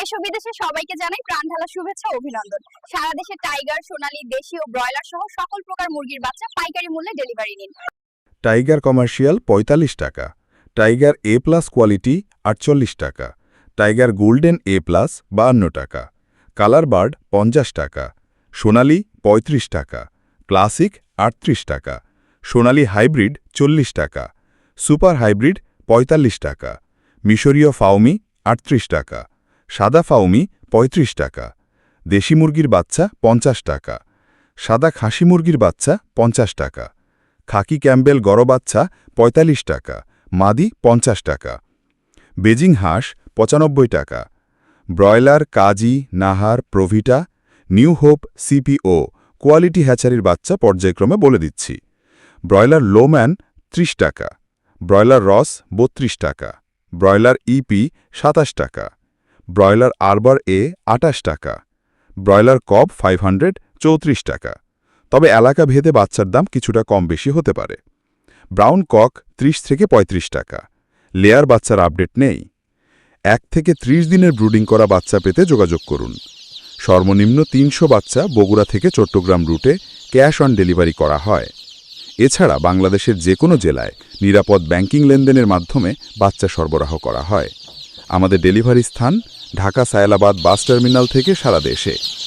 দেশ ও বিদেশে সবাইকে জানাই প্রাণ ঢালা শুভেচ্ছা অভিনন্দন। সারা দেশে টাইগার, সোনালী, দেশি ও ব্রয়লার সহ সকল প্রকার মুরগির বাচ্চা পাইকারি মূল্যে ডেলিভারি নিন। টাইগার কমার্শিয়াল পঁয়তাল্লিশ টাকা, টাইগার এ প্লাস কোয়ালিটি আটচল্লিশ টাকা, টাইগার গোল্ডেন এ প্লাস বাহান্ন টাকা, কালার বার্ড পঞ্চাশ টাকা, সোনালি পঁয়ত্রিশ টাকা, ক্লাসিক আটত্রিশ টাকা, সোনালি হাইব্রিড চল্লিশ টাকা, সুপার হাইব্রিড পঁয়তাল্লিশ টাকা, মিশরীয় ফাউমি আটত্রিশ টাকা সাদা ফাউমি পঁয়ত্রিশ টাকা, দেশি মুরগির বাচ্চা পঞ্চাশ টাকা, সাদা খাসি মুরগির বাচ্চা পঞ্চাশ টাকা, খাকি ক্যাম্বেল গড় বাচ্চা পঁয়তাল্লিশ টাকা, মাদি পঞ্চাশ টাকা, বেজিং হাঁস পঁচানব্বই টাকা, broiler, Kazi, Nahar, Provita, New Hope, CPO, Quality হ্যাচারির বাচ্চা পর্যায়ক্রমে বলে দিচ্ছি। ব্রয়লার লোম্যান ত্রিশ টাকা, ব্রয়লার রস বত্রিশ টাকা, ব্রয়লার ইপি সাতাশ টাকা ব্রয়লার আরবার এ আটাশ টাকা, ব্রয়লার কব ফাইভ হান্ড্রেড চৌত্রিশ টাকা। তবে এলাকা ভেদে বাচ্চার দাম কিছুটা কম বেশি হতে পারে। ব্রাউন কক ৩০ থেকে ৩৫ টাকা, লেয়ার বাচ্চার আপডেট নেই। এক থেকে ৩০ দিনের ব্রুডিং করা বাচ্চা পেতে যোগাযোগ করুন। সর্বনিম্ন তিনশো বাচ্চা বগুড়া থেকে চট্টগ্রাম রুটে ক্যাশ অন ডেলিভারি করা হয়। এছাড়া বাংলাদেশের যে কোনো জেলায় নিরাপদ ব্যাংকিং লেনদেনের মাধ্যমে বাচ্চা সরবরাহ করা হয়। আমাদের ডেলিভারি স্থান ঢাকা সায়লাবাদ বাস টার্মিনাল থেকে সারা দেশে।